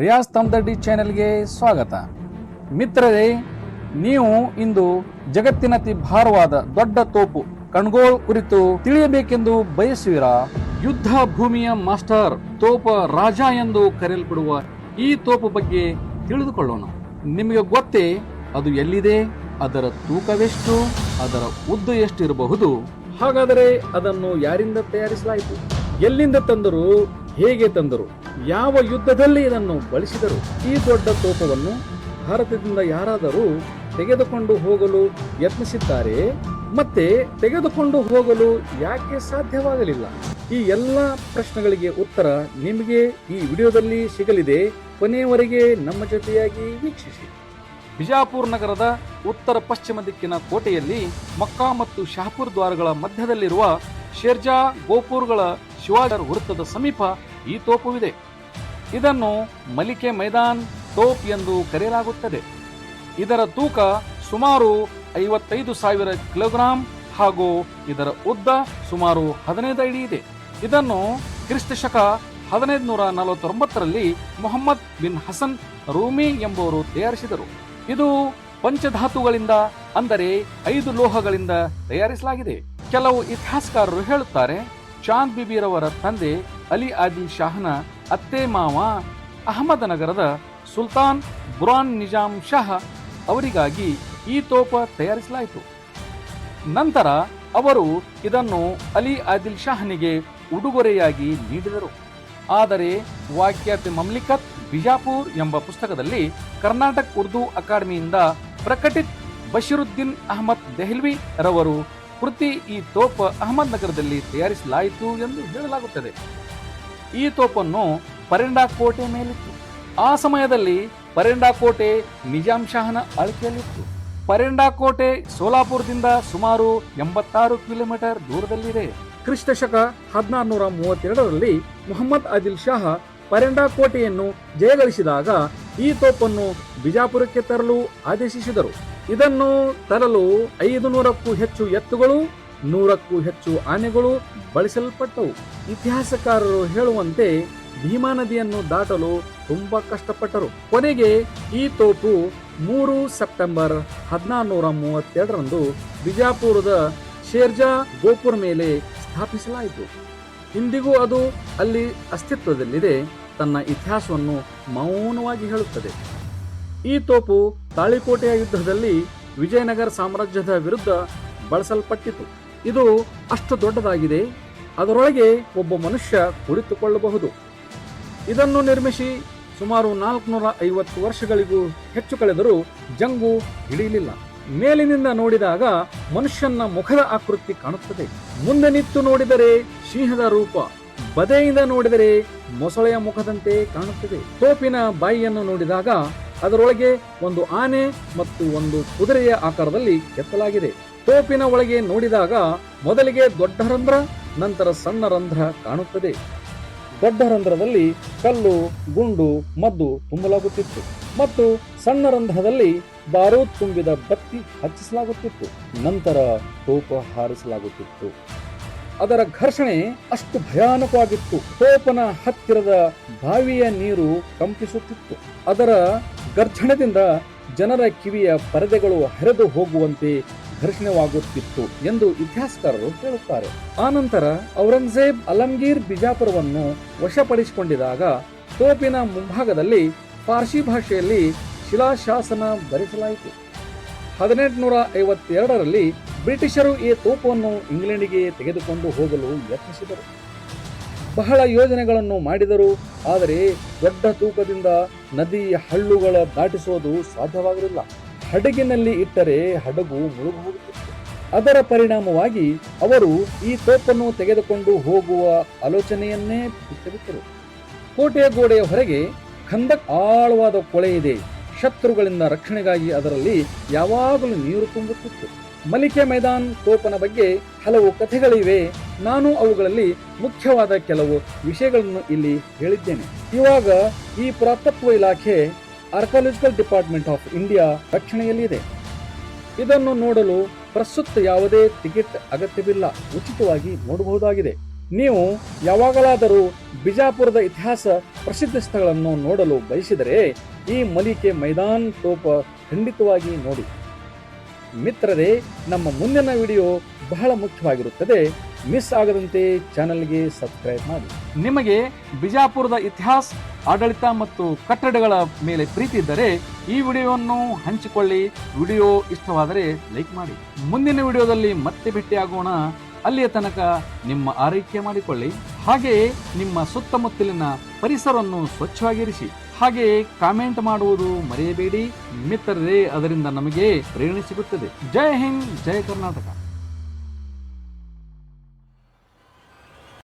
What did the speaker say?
ರಿಯಾಜ್ ತಮ್ದಡ್ಡಿ ಚಾನೆಲ್ಗೆ ಸ್ವಾಗತ. ಮಿತ್ರರೇ, ನೀವು ಇಂದು ಜಗತ್ತಿನತಿ ಭಾರವಾದ ದೊಡ್ಡ ತೋಪು ಕಣ್ಗೋಲ್ ಕುರಿತು ತಿಳಿಯಬೇಕೆಂದು ಬಯಸುವಿರಾ? ಯುದ್ಧ ಭೂಮಿಯ ಮಾಸ್ಟರ್ ತೋಪ ರಾಜ ಎಂದು ಕರೆಯಲ್ಪಡುವ ಈ ತೋಪು ಬಗ್ಗೆ ತಿಳಿದುಕೊಳ್ಳೋಣ. ನಿಮಗೆ ಗೊತ್ತೇ, ಅದು ಎಲ್ಲಿದೆ? ಅದರ ತೂಕವೆಷ್ಟು? ಅದರ ಉದ್ದ ಎಷ್ಟಿರಬಹುದು? ಹಾಗಾದರೆ ಅದನ್ನು ಯಾರಿಂದ ತಯಾರಿಸಲಾಯಿತು? ಎಲ್ಲಿಂದ ತಂದರು? ಹೇಗೆ ತಂದರು? ಯಾವ ಯುದ್ಧದಲ್ಲಿ ಇದನ್ನು ಬಳಸಿದರು ಈ ದೊಡ್ಡ ತೋಪವನ್ನು ಭಾರತದಿಂದ ಯಾರಾದರೂ ತೆಗೆದುಕೊಂಡು ಹೋಗಲು ಯತ್ನಿಸಿದ್ದಾರೆ. ಮತ್ತೆ ತೆಗೆದುಕೊಂಡು ಹೋಗಲು ಯಾಕೆ ಸಾಧ್ಯವಾಗಲಿಲ್ಲ? ಈ ಎಲ್ಲ ಪ್ರಶ್ನೆಗಳಿಗೆ ಉತ್ತರ ನಿಮಗೆ ಈ ವಿಡಿಯೋದಲ್ಲಿ ಸಿಗಲಿದೆ. ಕೊನೆಯವರೆಗೆ ನಮ್ಮ ಜೊತೆಯಾಗಿ ವೀಕ್ಷಿಸಿ. ಬಿಜಾಪುರ್ ನಗರದ ಉತ್ತರ ಪಶ್ಚಿಮ ದಿಕ್ಕಿನ ಕೋಟೆಯಲ್ಲಿ ಮಕ್ಕಾ ಮತ್ತು ಶಾಹಪುರ್ ದ್ವಾರಗಳ ಮಧ್ಯದಲ್ಲಿರುವ ಶೇರ್ಜಾ ಗೋಪುರ್ಗಳ ಶಿವಾಡರ್ ವೃತ್ತದ ಸಮೀಪ ಈ ತೋಪುವಿದೆ. ಇದನ್ನು ಮಲಿಕೆ ಮೈದಾನ್ ತೋಪ್ ಎಂದು ಕರೆಯಲಾಗುತ್ತದೆ. ಇದರ ತೂಕ ಸುಮಾರು ಐವತ್ತೈದು ಸಾವಿರ ಕಿಲೋಗ್ರಾಂ ಹಾಗೂ ಇದರ ಉದ್ದ ಸುಮಾರು ಹದಿನೈದು ಅಡಿ ಇದೆ. ಇದನ್ನು ಕ್ರಿಸ್ತ ಶಕ ಹದಿನೈದು ನೂರ ನಲವತ್ತೊಂಬತ್ತರಲ್ಲಿ ಮೊಹಮ್ಮದ್ ಬಿನ್ ಹಸನ್ ರೂಮಿ ಎಂಬುವರು ತಯಾರಿಸಿದರು. ಇದು ಪಂಚಧಾತುಗಳಿಂದ, ಅಂದರೆ ಐದು ಲೋಹಗಳಿಂದ ತಯಾರಿಸಲಾಗಿದೆ. ಕೆಲವು ಇತಿಹಾಸಕಾರರು ಹೇಳುತ್ತಾರೆ, ಚಾಂದ್ ಬಿಬಿರವರ ತಂದೆ ಅಲಿ ಆದಿಲ್ ಶಾಹನ ಅತ್ತೆ ಮಾವ ಅಹಮದನಗರದ ಸುಲ್ತಾನ್ ಬುರಾನ್ ನಿಜಾಮ್ ಶಾಹ ಅವರಿಗಾಗಿ ಈ ತೋಪ ತಯಾರಿಸಲಾಯಿತು. ನಂತರ ಅವರು ಇದನ್ನು ಅಲಿ ಆದಿಲ್ ಶಾಹನಿಗೆ ಉಡುಗೊರೆಯಾಗಿ ನೀಡಿದರು. ಆದರೆ ವಾಕ್ಯಾತ್ ಮಮ್ಲಿಕತ್ ಬಿಜಾಪುರ್ ಎಂಬ ಪುಸ್ತಕದಲ್ಲಿ ಕರ್ನಾಟಕ ಉರ್ದು ಅಕಾಡೆಮಿಯಿಂದ ಪ್ರಕಟಿತ್ ಬಶೀರುದ್ದೀನ್ ಅಹಮದ್ ದೆಹಲ್ವಿ ರವರು ಕೃತಿ ಈ ತೋಪ ಅಹಮದ್ ನಗರದಲ್ಲಿ ತಯಾರಿಸಲಾಯಿತು ಎಂದು ಹೇಳಲಾಗುತ್ತದೆ. ಈ ತೋಪನ್ನು ಪರಿಂಡಾ ಕೋಟೆ ಮೇಲಿತ್ತು. ಆ ಸಮಯದಲ್ಲಿ ಪರಿಂಡಾ ಕೋಟೆ ನಿಜಾಂ ಶಾಹನ ಅಳಕೆಯಲ್ಲಿತ್ತು ಪರಿಂಡಾ ಕೋಟೆ ಸೋಲಾಪುರದಿಂದ ಸುಮಾರು ಎಂಬತ್ತಾರು ಕಿಲೋಮೀಟರ್ ದೂರದಲ್ಲಿದೆ. ಕ್ರಿಸ್ತ ಶಕ ಹದಿನಾರುನೂರ ಮೂವತ್ತೆರಡರಲ್ಲಿ ಮುಹಮ್ಮದ್ ಆದಿಲ್ ಶಾಹ ಪರಿಂಡಾ ಕೋಟೆಯನ್ನು ಜಯಗಳಿಸಿದಾಗ ಈ ತೋಪನ್ನು ಬಿಜಾಪುರಕ್ಕೆ ತರಲು ಆದೇಶಿಸಿದರು. ಇದನ್ನು ತರಲು ಐದು ನೂರಕ್ಕೂ ಹೆಚ್ಚು ಎತ್ತುಗಳು ನೂರಕ್ಕೂ ಹೆಚ್ಚು ಆನೆಗಳು ಬಳಸಲ್ಪಟ್ಟವು. ಇತಿಹಾಸಕಾರರು ಹೇಳುವಂತೆ ಭೀಮಾ ನದಿಯನ್ನು ದಾಟಲು ತುಂಬಾ ಕಷ್ಟಪಟ್ಟರು. ಕೊನೆಗೆ ಈ ತೋಪು ಮೂರು ಸೆಪ್ಟೆಂಬರ್ ಹದಿನಾರುನೂರ ಮೂವತ್ತೆರಡರಂದು ಬಿಜಾಪುರದ ಶೇರ್ಜಾ ಗೋಪುರ ಮೇಲೆ ಸ್ಥಾಪಿಸಲಾಯಿತು. ಇಂದಿಗೂ ಅದು ಅಲ್ಲಿ ಅಸ್ತಿತ್ವದಲ್ಲಿದೆ, ತನ್ನ ಇತಿಹಾಸವನ್ನು ಮೌನವಾಗಿ ಹೇಳುತ್ತದೆ. ಈ ತೋಪು ತಾಳಿಕೋಟೆಯ ಯುದ್ಧದಲ್ಲಿ ವಿಜಯನಗರ ಸಾಮ್ರಾಜ್ಯದ ವಿರುದ್ಧ ಬಳಸಲ್ಪಟ್ಟಿತು. ಇದು ಅಷ್ಟು ದೊಡ್ಡದಾಗಿದೆ. ಅದರೊಳಗೆ ಒಬ್ಬ ಮನುಷ್ಯ ಕುಳಿತುಕೊಳ್ಳಬಹುದು. ಇದನ್ನು ನಿರ್ಮಿಸಿ ಸುಮಾರು ನಾಲ್ಕುನೂರ ಐವತ್ತು ವರ್ಷಗಳಿಗೂ ಹೆಚ್ಚು ಕಳೆದರೂ ಜಂಗು ಹಿಡಿಯಲಿಲ್ಲ. ಮೇಲಿನಿಂದ ನೋಡಿದಾಗ ಮನುಷ್ಯನ ಮುಖದ ಆಕೃತಿ ಕಾಣುತ್ತದೆ. ಮುಂದೆ ನಿಂತು ನೋಡಿದರೆ ಸಿಂಹದ ರೂಪ, ಬದೆಯಿಂದ ನೋಡಿದರೆ ಮೊಸಳೆಯ ಮುಖದಂತೆ ಕಾಣುತ್ತದೆ. ತೋಪಿನ ಬಾಯಿಯನ್ನು ನೋಡಿದಾಗ ಅದರೊಳಗೆ ಒಂದು ಆನೆ ಮತ್ತು ಒಂದು ಕುದುರೆಯ ಆಕಾರದಲ್ಲಿ ಕೆತ್ತಲಾಗಿದೆ. ತೋಪಿನ ಒಳಗೆ ನೋಡಿದಾಗ ಮೊದಲಿಗೆ ದೊಡ್ಡ ರಂಧ್ರ, ನಂತರ ಸಣ್ಣ ರಂಧ್ರ ಕಾಣುತ್ತದೆ. ದೊಡ್ಡ ರಂಧ್ರದಲ್ಲಿ ಕಲ್ಲು, ಗುಂಡು, ಮದ್ದು ತುಂಬಲಾಗುತ್ತಿತ್ತು. ಮತ್ತು ಸಣ್ಣ ರಂಧ್ರದಲ್ಲಿ ಬಾರೂದ್ ತುಂಬಿದ ಬತ್ತಿ ಹಚ್ಚಿಸಲಾಗುತ್ತಿತ್ತು. ನಂತರ ತೋಪ ಹಾರಿಸಲಾಗುತ್ತಿತ್ತು. ಅದರ ಘರ್ಷಣೆ ಅಷ್ಟು ಭಯಾನಕವಾಗಿತ್ತು. ತೋಪನ ಹತ್ತಿರದ ಬಾವಿಯ ನೀರು ಕಂಪಿಸುತ್ತಿತ್ತು. ಅದರ ಗರ್ಜಣದಿಂದ ಜನರ ಕಿವಿಯ ಪರದೆಗಳು ಹರಿದು ಹೋಗುವಂತೆ ಘರ್ಷಣೆವಾಗುತ್ತಿತ್ತು ಎಂದು ಇತಿಹಾಸಕಾರರು ಹೇಳುತ್ತಾರೆ. ಆನಂತರ ಔರಂಗಜೇಬ್ ಅಲಂಗೀರ್ ಬಿಜಾಪುರವನ್ನು ವಶಪಡಿಸಿಕೊಂಡಿದಾಗ ತೋಪಿನ ಮುಂಭಾಗದಲ್ಲಿ ಪಾರ್ಸಿ ಭಾಷೆಯಲ್ಲಿ ಶಿಲಾಶಾಸನ ಧರಿಸಲಾಯಿತು. ಹದಿನೆಂಟುನೂರ ಐವತ್ತೆರಡರಲ್ಲಿ ಬ್ರಿಟಿಷರು ಈ ತೋಪವನ್ನು ಇಂಗ್ಲೆಂಡಿಗೆ ತೆಗೆದುಕೊಂಡು ಹೋಗಲು ಯತ್ನಿಸಿದರು. ಬಹಳ ಯೋಜನೆಗಳನ್ನು ಮಾಡಿದರು, ಆದರೆ ದೊಡ್ಡ ತೂಕದಿಂದ ನದಿಯ ಹಳ್ಳುಗಳ ದಾಟಿಸೋದು ಸಾಧ್ಯವಾಗಲಿಲ್ಲ. ಹಡಗಿನಲ್ಲಿ ಇಟ್ಟರೆ ಹಡಗು ಮುಳುಗುವುದು ಅದರ ಪರಿಣಾಮವಾಗಿ ಅವರು ಈ ತೋಪನ್ನು ತೆಗೆದುಕೊಂಡು ಹೋಗುವ ಆಲೋಚನೆಯನ್ನೇ ಬಿಟ್ಟುಬಿಟ್ಟರು. ಕೋಟೆಯ ಗೋಡೆಯ ಹೊರಗೆ ಖಂದಕ್ ಆಳವಾದ ಕೊಳೆ ಇದೆ. ಶತ್ರುಗಳಿಂದ ರಕ್ಷಣೆಗಾಗಿ ಅದರಲ್ಲಿ ಯಾವಾಗಲೂ ನೀರು ತುಂಬುತ್ತಿತ್ತು. ಮಲಿಕೆ ಮೈದಾನ್ ತೋಪನ ಬಗ್ಗೆ ಹಲವು ಕಥೆಗಳಿವೆ. ನಾನು ಅವುಗಳಲ್ಲಿ ಮುಖ್ಯವಾದ ಕೆಲವು ವಿಷಯಗಳನ್ನು ಇಲ್ಲಿ ಹೇಳಿದ್ದೇನೆ. ಇವಾಗ ಈ ಪುರಾತತ್ವ ಇಲಾಖೆ ಆರ್ಕಾಲಜಿಕಲ್ ಡಿಪಾರ್ಟ್ಮೆಂಟ್ ಆಫ್ ಇಂಡಿಯಾ ರಕ್ಷಣೆಯಲ್ಲಿದೆ. ಇದನ್ನು ನೋಡಲು ಪ್ರಸ್ತುತ ಯಾವುದೇ ಟಿಕೆಟ್ ಅಗತ್ಯವಿಲ್ಲ. ಉಚಿತವಾಗಿ ನೋಡಬಹುದಾಗಿದೆ. ನೀವು ಯಾವಾಗಲಾದರೂ ಬಿಜಾಪುರದ ಇತಿಹಾಸ ಪ್ರಸಿದ್ಧ ಸ್ಥಳಗಳನ್ನು ನೋಡಲು ಬಯಸಿದರೆ ಈ ಮಲಿಕೆ ಮೈದಾನ್ ತೋಪ ಖಂಡಿತವಾಗಿ ನೋಡಿ. ಮಿತ್ರರೇ, ನಮ್ಮ ಮುಂದಿನ ವಿಡಿಯೋ ಬಹಳ ಮುಖ್ಯವಾಗಿರುತ್ತದೆ. ಮಿಸ್ ಆಗದಂತೆ ಚಾನಲ್ಗೆ ಸಬ್ಸ್ಕ್ರೈಬ್ ಮಾಡಿ. ನಿಮಗೆ ಬಿಜಾಪುರದ ಇತಿಹಾಸ ಆಡಳಿತ ಮತ್ತು ಕಟ್ಟಡಗಳ ಮೇಲೆ ಪ್ರೀತಿ ಇದ್ದರೆ ಈ ವಿಡಿಯೋವನ್ನು ಹಂಚಿಕೊಳ್ಳಿ. ವಿಡಿಯೋ ಇಷ್ಟವಾದರೆ ಲೈಕ್ ಮಾಡಿ. ಮುಂದಿನ ವಿಡಿಯೋದಲ್ಲಿ ಮತ್ತೆ ಭೇಟಿಯಾಗೋಣ. ಅಲ್ಲಿಯ ತನಕ ನಿಮ್ಮ ಆರೈಕೆ ಮಾಡಿಕೊಳ್ಳಿ. ಹಾಗೆಯೇ ನಿಮ್ಮ ಸುತ್ತಮುತ್ತಲಿನ ಪರಿಸರವನ್ನು ಸ್ವಚ್ಛವಾಗಿರಿಸಿ. ಹಾಗೆಯೇ ಕಾಮೆಂಟ್ ಮಾಡುವುದು ಮರೆಯಬೇಡಿ. ಮಿತ್ರರೇ, ಅದರಿಂದ ನಮಗೆ ಪ್ರೇರಣೆ ಸಿಗುತ್ತದೆ. ಜೈ ಹಿಂದ್, ಜೈ ಕರ್ನಾಟಕ.